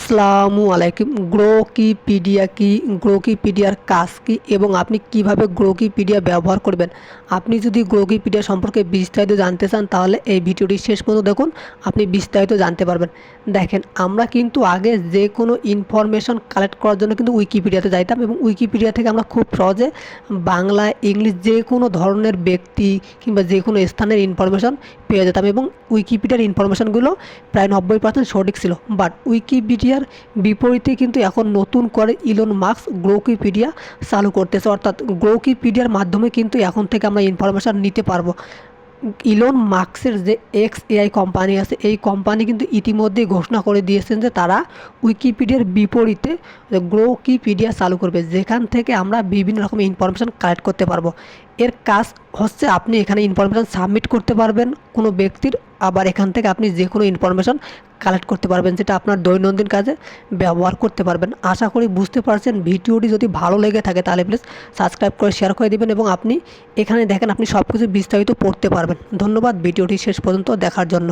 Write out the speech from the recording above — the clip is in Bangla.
আসসালামু আলাইকুম। গ্রোকিপিডিয়া কি, গ্রোকিপিডিয়ার কাজ কি এবং আপনি কীভাবে গ্রোকিপিডিয়া ব্যবহার করবেন? আপনি যদি গ্রোকিপিডিয়া সম্পর্কে বিস্তারিত জানতে চান তাহলে এই ভিডিওটি শেষ পর্যন্ত দেখুন, আপনি বিস্তারিত জানতে পারবেন। দেখেন, আমরা কিন্তু আগে যে কোনো ইনফরমেশন কালেক্ট করার জন্য কিন্তু উইকিপিডিয়াতে যাইতাম এবং উইকিপিডিয়া থেকে আমরা খুব সহজে বাংলা, ইংলিশ যে কোনো ধরনের ব্যক্তি কিংবা যে কোনো স্থানের ইনফরমেশন পেয়ে যেতাম এবং উইকিপিডিয়ার ইনফরমেশনগুলো প্রায় নব্বই পার্সেন্ট সঠিক ছিল। বাট উইকিপিডিয়ার বিপরীতে কিন্তু এখন নতুন করে ইলন মার্কস গ্রোকিপিডিয়া চালু করতেছে। অর্থাৎ গ্রোকিপিডিয়ার মাধ্যমে কিন্তু এখন থেকে আমরা ইনফরমেশান নিতে পারব। ইলন মার্কসের যে এক্স এআই কোম্পানি আছে, এই কোম্পানি কিন্তু ইতিমধ্যেই ঘোষণা করে দিয়েছেন যে তারা উইকিপিডিয়ার বিপরীতে গ্রোকিপিডিয়া চালু করবে, যেখান থেকে আমরা বিভিন্ন রকম ইনফরমেশান কালেক্ট করতে পারব। এর কাজ হচ্ছে আপনি এখানে ইনফরমেশান সাবমিট করতে পারবেন কোনো ব্যক্তির আবার এখান থেকে আপনি যে কোনো ইনফরমেশান কালেক্ট করতে পারবেন, যেটা আপনার দৈনন্দিন কাজে ব্যবহার করতে পারবেন। আশা করি বুঝতে পারছেন, ভিডিওটি যদি ভালো লেগে থাকে তাহলে প্লিজ সাবস্ক্রাইব করে শেয়ার করে দেবেন এবং আপনি এখানে দেখেন আপনি সব কিছু বিস্তারিত পড়তে পারবেন। ধন্যবাদ, ভিডিওটি শেষ পর্যন্ত দেখার জন্য।